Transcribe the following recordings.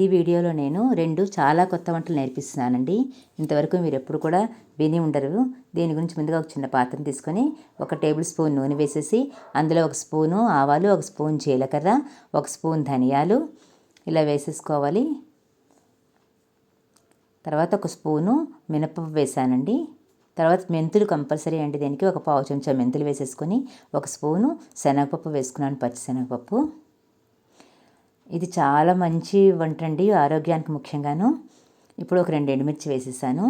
ఈ వీడియోలో నేను రెండు చాలా కొత్త వంటలు నేర్పిస్తున్నానండి. ఇంతవరకు మీరు ఎప్పుడు కూడా విని ఉండరు. దీని గురించి ముందుగా ఒక చిన్న పాత్రను తీసుకొని ఒక టేబుల్ స్పూన్ నూనె వేసేసి అందులో ఒక స్పూను ఆవాలు ఒక స్పూన్ జీలకర్ర ఒక స్పూన్ ధనియాలు ఇలా వేసేసుకోవాలి. తర్వాత ఒక స్పూను మినపప్పు వేసానండి. తర్వాత మెంతులు కంపల్సరీ అండి. దీనికి ఒక పావు చెంచా మెంతులు వేసేసుకొని ఒక స్పూను శనగపప్పు వేసుకున్నాను పచ్చి శనగపప్పు. ఇది చాలా మంచి వంట అండి ఆరోగ్యానికి ముఖ్యంగాను. ఇప్పుడు ఒక రెండు ఎండుమిర్చి వేసేసాను.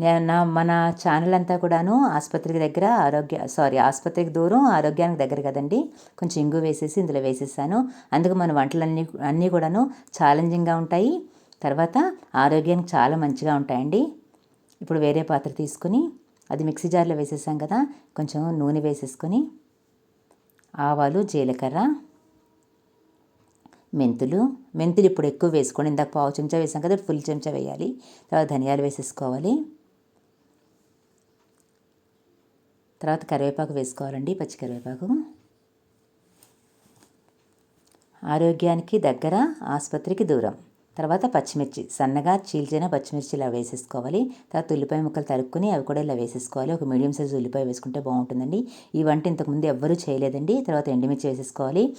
నేను నా మన ఛానల్ అంతా కూడాను ఆసుపత్రికి దగ్గర ఆరోగ్య సారీ ఆసుపత్రికి దూరం ఆరోగ్యానికి దగ్గర కదండి. కొంచెం ఇంగు వేసేసి ఇందులో వేసేసాను. అందుకు మన వంటలన్నీ అన్నీ కూడాను ఛాలెంజింగ్గా ఉంటాయి. తర్వాత ఆరోగ్యానికి చాలా మంచిగా ఉంటాయండి. ఇప్పుడు వేరే పాత్ర తీసుకుని అది మిక్సీ జార్లో వేసేసాం కదా కొంచెం నూనె వేసేసుకొని ఆవాలు జీలకర్ర మెంతులు. మెంతులు ఇప్పుడు ఎక్కువ వేసుకోండి. ఇందాక పావు చెంచా వేసాం కదా ఫుల్ చెంచా వేయాలి. తర్వాత ధనియాలు వేసేసుకోవాలి. తర్వాత కరివేపాకు వేసుకోవాలండి పచ్చి కరివేపాకు. ఆరోగ్యానికి దగ్గర ఆసుపత్రికి దూరం. తర్వాత పచ్చిమిర్చి. సన్నగా చీల్చిన పచ్చిమిర్చి ఇలా వేసేసుకోవాలి. తర్వాత ఉల్లిపాయ ముక్కలు తరుక్కుని అవి కూడా ఇలా వేసేసుకోవాలి. ఒక మీడియం సైజు ఉల్లిపాయ వేసుకుంటే బాగుంటుందండి. ఈ వంట ఇంతకుముందు ఎవ్వరూ చేయలేదండి. తర్వాత ఎండుమిర్చి వేసేసుకోవాలి.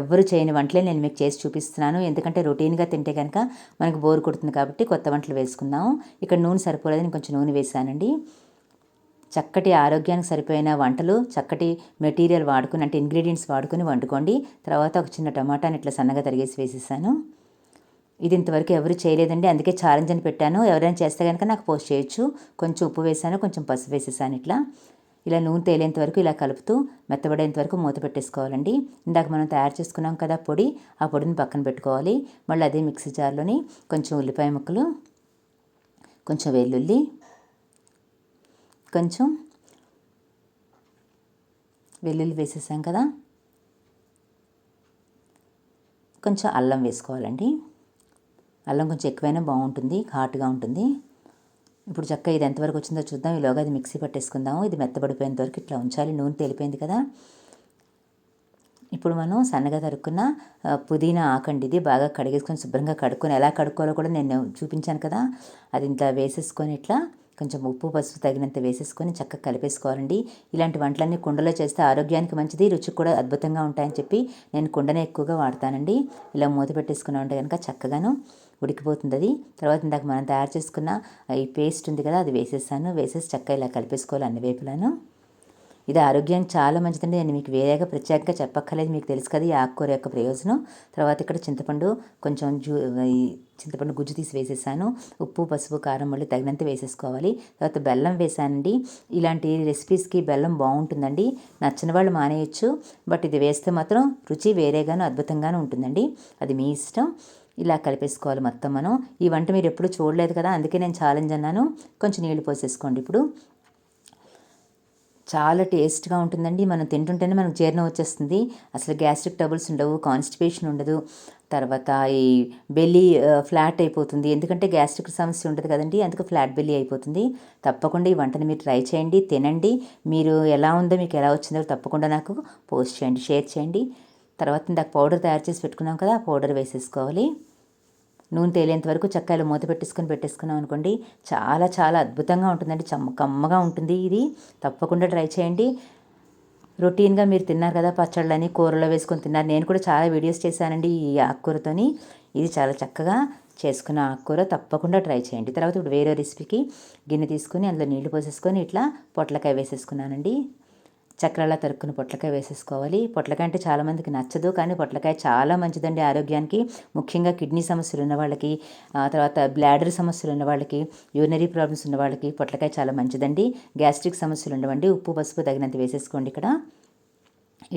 ఎవ్వరు చేయని వంటలే నేను మీకు చేసి చూపిస్తున్నాను. ఎందుకంటే రొటీన్గా తింటే కనుక మనకు బోర్ కొడుతుంది కాబట్టి కొత్త వంటలు వేసుకుందాం ఇక్కడ నూనె సరిపోలేదని కొంచెం నూనె వేశానండి చక్కటి ఆరోగ్యానికి సరిపోయిన వంటలు చక్కటి మెటీరియల్ వాడుకుని అంటే ఇంగ్రీడియంట్స్ వాడుకొని వండుకోండి. తర్వాత ఒక చిన్న టమాటాని ఇట్లా సన్నగా తరిగేసి వేసేసాను. ఇది ఇంతవరకు ఎవరు చేయలేదండి. అందుకే ఛాలెంజ్ అని పెట్టాను. ఎవరైనా చేస్తే కనుక నాకు పోస్ట్ చేయొచ్చు. కొంచెం ఉప్పు వేసాను కొంచెం పసుపు వేసేసాను ఇట్లా. ఇలా నూనె తేలేంత వరకు ఇలా కలుపుతూ మెత్తబడేంత వరకు మూత పెట్టేసుకోవాలండి. ఇందాక మనం తయారు చేసుకున్నాం కదా పొడి ఆ పొడిని పక్కన పెట్టుకోవాలి. మళ్ళీ అదే మిక్సీ జార్లోని కొంచెం ఉల్లిపాయ ముక్కలు కొంచెం వెల్లుల్లి కొంచెం వెల్లుల్లి వేసేసాం కదా. కొంచెం అల్లం వేసుకోవాలండి. అల్లం కొంచెం ఎక్కువైనా బాగుంటుంది ఘాటుగా ఉంటుంది. ఇప్పుడు చక్క ఇది ఎంతవరకు వచ్చిందో చూద్దాం. ఈలోగా అది మిక్సీ పట్టేసుకుందాము. ఇది మెత్తబడిపోయేంత వరకు ఇట్లా ఉంచాలి. నూనె తేలిపోయింది కదా. ఇప్పుడు మనం సన్నగా తరుక్కున్న పుదీనా ఆకండి. ఇది బాగా కడిగేసుకొని శుభ్రంగా కడుక్కొని ఎలా కడుక్కోవాలో కూడా నేను చూపించాను కదా. అది ఇంత వేసేసుకొని ఇట్లా కొంచెం ఉప్పు పసుపు తగినంత వేసేసుకొని చక్కగా కలిపేసుకోవాలండి. ఇలాంటి వంటలన్నీ కుండలో చేస్తే ఆరోగ్యానికి మంచిది రుచి కూడా అద్భుతంగా ఉంటాయని చెప్పి నేను కుండనే ఎక్కువగా వాడతానండి. ఇలా మూత పెట్టేసుకున్నా ఉంటే కనుక చక్కగాను ఉడికిపోతుంది అది. తర్వాత ఇందాక మనం తయారు చేసుకున్న ఈ పేస్ట్ ఉంది కదా అది వేసేసాను. వేసేసి చక్కగా ఇలా కలిపేసుకోవాలి అన్ని వైపులను. ఇది ఆరోగ్యానికి చాలా మంచిదండి. నేను మీకు వేరేగా ప్రత్యేకంగా చెప్పక్కర్లేదు. మీకు తెలుసు కదా ఈ ఆకుకూర యొక్క ప్రయోజనం. తర్వాత ఇక్కడ చింతపండు కొంచెం జూ చింతపండు గుజ్జు తీసి వేసేసాను. ఉప్పు పసుపు కారం మళ్ళీ తగినంత వేసేసుకోవాలి. తర్వాత బెల్లం వేసానండి. ఇలాంటి రెసిపీస్కి బెల్లం బాగుంటుందండి. నచ్చిన వాళ్ళు మానేయచ్చు. బట్ ఇది వేస్తే మాత్రం రుచి వేరేగాను అద్భుతంగాను ఉంటుందండి. అది మీ ఇష్టం. ఇలా కలిపేసుకోవాలి మొత్తం మనం. ఈ వంట మీరు ఎప్పుడు చూడలేదు కదా అందుకే నేను ఛాలెంజ్ అన్నాను. కొంచెం నీళ్ళు పోసేసుకోండి ఇప్పుడు. చాలా టేస్ట్గా ఉంటుందండి. మనం తింటుంటేనే మనకు జీర్ణం వచ్చేస్తుంది. అసలు గ్యాస్ట్రిక్ ట్రబుల్స్ ఉండవు కాన్స్టిపేషన్ ఉండదు. తర్వాత ఈ బెల్లీ ఫ్లాట్ అయిపోతుంది. ఎందుకంటే గ్యాస్ట్రిక్ సమస్య ఉంటుంది కదండి. అందుకు ఫ్లాట్ బెల్లీ అయిపోతుంది. తప్పకుండా ఈ వంటని మీరు ట్రై చేయండి తినండి. మీరు ఎలా ఉందో మీకు ఎలా వచ్చిందో తప్పకుండా నాకు పోస్ట్ చేయండి షేర్ చేయండి. తర్వాత ఇందాక పౌడర్ తయారు చేసి పెట్టుకున్నాం కదా ఆ పౌడర్ వేసేసుకోవాలి. నూనె తేలేంత వరకు చక్కాయలు మూత పెట్టేసుకొని పెట్టేసుకున్నాం అనుకోండి చాలా చాలా అద్భుతంగా ఉంటుందండి. చమ్మ కమ్మగా ఉంటుంది ఇది. తప్పకుండా ట్రై చేయండి. రొటీన్గా మీరు తిన్నారు కదా పచ్చళ్ళని కూరలో వేసుకొని తిన్నారు. నేను కూడా చాలా వీడియోస్ చేశానండి ఈ ఆకుకూరతోని. ఇది చాలా చక్కగా చేసుకున్న ఆకుకూర. తప్పకుండా ట్రై చేయండి. తర్వాత ఇప్పుడు వేరే రెసిపీకి గిన్నె తీసుకొని అందులో నీళ్ళు పోసేసుకొని ఇట్లా పొట్లకాయ వేసేసుకున్నానండి. చక్రాల తరుక్కుని పొట్లకాయ వేసేసుకోవాలి. పొట్లకాయ అంటే చాలామందికి నచ్చదు కానీ పొట్లకాయ చాలా మంచిదండి ఆరోగ్యానికి. ముఖ్యంగా కిడ్నీ సమస్యలు ఉన్న వాళ్ళకి తర్వాత బ్లాడర్ సమస్యలు ఉన్న వాళ్ళకి యూరినరీ ప్రాబ్లమ్స్ ఉన్న వాళ్ళకి పొట్లకాయ చాలా మంచిదండి. గ్యాస్ట్రిక్ సమస్యలు ఉండవండి ఉప్పు పసుపు తగినంత వేసేసుకోండి ఇక్కడ.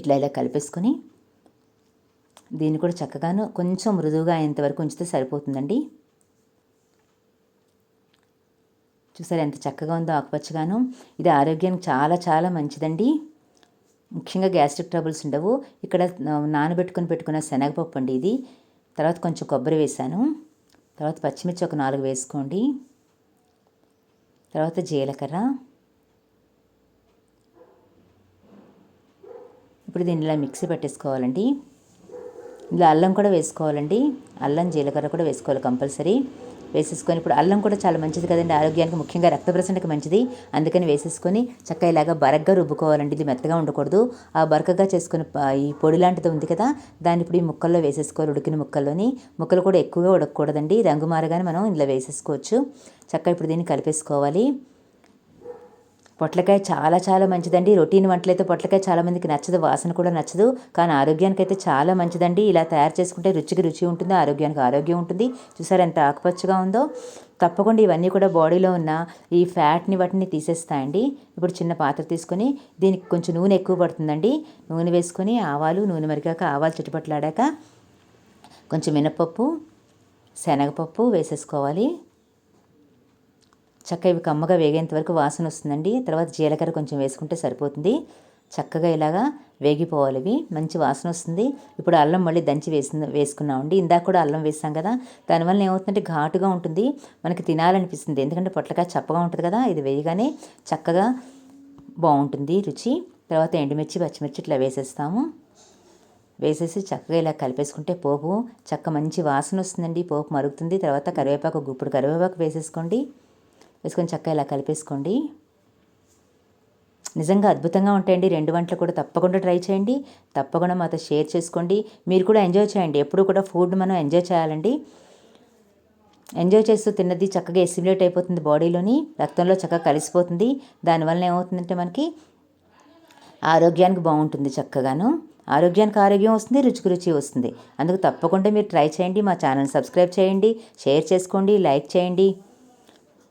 ఇట్లా ఇలా కలిపేసుకొని దీన్ని కూడా చక్కగాను కొంచెం మృదువుగా అయ్యేంతవరకు ఉంచితే సరిపోతుందండి. చూసారు ఎంత చక్కగా ఉందో ఆకుపచ్చగాను. ఇది ఆరోగ్యానికి చాలా చాలా మంచిదండి. ముఖ్యంగా గ్యాస్ట్రిక్ ట్రబుల్స్ ఉండవు. ఇక్కడ నానబెట్టుకొని పెట్టుకున్న శనగపప్పు అండి ఇది. తర్వాత కొంచెం కొబ్బరి వేసాను. తర్వాత పచ్చిమిర్చి ఒక నాలుగు వేసుకోండి. తర్వాత జీలకర్ర. ఇప్పుడు దీన్ని ఇలా మిక్సీ పెట్టేసుకోవాలండి. ఇందులో అల్లం కూడా వేసుకోవాలండి. అల్లం జీలకర్ర కూడా వేసుకోవాలి కంపల్సరీ. వేసేసుకొని ఇప్పుడు అల్లం కూడా చాలా మంచిది కదండి. ఆరోగ్యానికి ముఖ్యంగా రక్త ప్రసరణకి మంచిది. అందుకని వేసేసుకొని చక్కగా ఇలాగా బరగ్గా రుబ్బుకోవాలండి. ఇది మెత్తగా ఉండకూడదు. ఆ బరకగా చేసుకుని ఈ పొడి లాంటిది ఉంది కదా దాన్ని ఇప్పుడు ఈ ముక్కల్లో వేసేసుకోవాలి ఉడికిన ముక్కల్లోని. ముక్కలు కూడా ఎక్కువగా ఉడకకూడదండి. రంగు మారగానే మనం ఇందులో వేసేసుకోవచ్చు. చక్కగా ఇప్పుడు దీన్ని కలిపేసుకోవాలి. పొట్లకాయ చాలా చాలా మంచిదండి. రొటీన్ వంటలైతే పొట్లకాయ చాలామందికి నచ్చదు వాసన కూడా నచ్చదు. కానీ ఆరోగ్యానికి అయితే చాలా మంచిదండి. ఇలా తయారు చేసుకుంటే రుచికి రుచి ఉంటుంది ఆరోగ్యానికి ఆరోగ్యం ఉంటుంది. చూసారు ఎంత ఆకుపచ్చగా ఉందో? తప్పకుండా ఇవన్నీ కూడా బాడీలో ఉన్న ఈ ఫ్యాట్ని వాటిని తీసేస్తాయండి ఇప్పుడు చిన్న పాత్ర తీసుకొని దీనికి కొంచెం నూనె ఎక్కువ పడుతుందండి. నూనె వేసుకొని ఆవాలు నూనె మరిగాక ఆవాలు చుట్టుపట్లాడాక కొంచెం మినపప్పు శనగపప్పు వేసేసుకోవాలి. చక్కగా ఇవి కమ్మగా వేగేంత వరకు వాసన వస్తుందండి. తర్వాత జీలకర్ర కొంచెం వేసుకుంటే సరిపోతుంది. చక్కగా ఇలాగా వేగిపోవాలి ఇవి. మంచి వాసన వస్తుంది. ఇప్పుడు అల్లం మళ్ళీ దంచి వేసి వేసుకున్నామండి. ఇందాక కూడా అల్లం వేసాం కదా. దానివల్ల ఏమవుతుందంటే ఘాటుగా ఉంటుంది. మనకి తినాలనిపిస్తుంది. ఎందుకంటే పొట్లకాయ చప్పగా ఉంటుంది కదా. ఇది వేయగానే చక్కగా బాగుంటుంది రుచి. తర్వాత ఎండుమిర్చి పచ్చిమిర్చి ఇట్లా వేసేస్తాము. వేసేసి చక్కగా ఇలా కలిపేసుకుంటే పోపు చక్క మంచి వాసన వస్తుందండి. పోపు మరుగుతుంది. తర్వాత కరివేపాకు గుప్పుడు కరివేపాకు వేసేసుకోండి. వేసుకొని చక్కగా ఇలా కలిపేసుకోండి. నిజంగా అద్భుతంగా ఉంటాయండి. రెండు వంటలు కూడా తప్పకుండా ట్రై చేయండి. తప్పకుండా మాతో షేర్ చేసుకోండి. మీరు కూడా ఎంజాయ్ చేయండి. ఎప్పుడు కూడా ఫుడ్ మనం ఎంజాయ్ చేయాలండి. ఎంజాయ్ చేస్తూ తిన్నది చక్కగా ఎసిమిలేట్ అయిపోతుంది బాడీలోని. రక్తంలో చక్కగా కలిసిపోతుంది. దానివల్ల ఏమవుతుందంటే మనకి ఆరోగ్యానికి బాగుంటుంది చక్కగాను. ఆరోగ్యానికి ఆరోగ్యం వస్తుంది రుచికి రుచి వస్తుంది. అందుకు తప్పకుండా మీరు ట్రై చేయండి. మా ఛానల్ సబ్స్క్రైబ్ చేయండి. షేర్ చేసుకోండి. లైక్ చేయండి.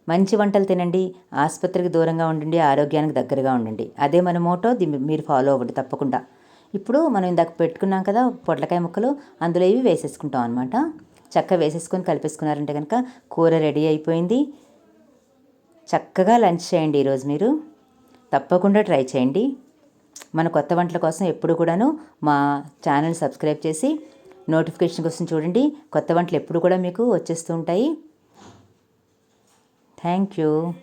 మంచి వంటలు తినండి ఆసుపత్రికి దూరంగా ఉండండి ఆరోగ్యానికి దగ్గరగా ఉండండి. అదే మన మోటో దీన్ని మీరు ఫాలో అవ్వండి తప్పకుండా. ఇప్పుడు మనం ఇందాక పెట్టుకున్నాం కదా పొట్లకాయ ముక్కలు అందులో ఇవి వేసేసుకుంటాం అనమాట చక్కగా వేసేసుకొని కలిపేసుకున్నారంటే కనుక కూర రెడీ అయిపోయింది. చక్కగా లంచ్ చేయండి ఈరోజు మీరు. తప్పకుండా ట్రై చేయండి. మన కొత్త వంటల కోసం ఎప్పుడు కూడాను మా ఛానల్ సబ్స్క్రైబ్ చేసి నోటిఫికేషన్ కోసం చూడండి. కొత్త వంటలు ఎప్పుడు కూడా మీకు వచ్చేస్తూ ఉంటాయి. Thank you.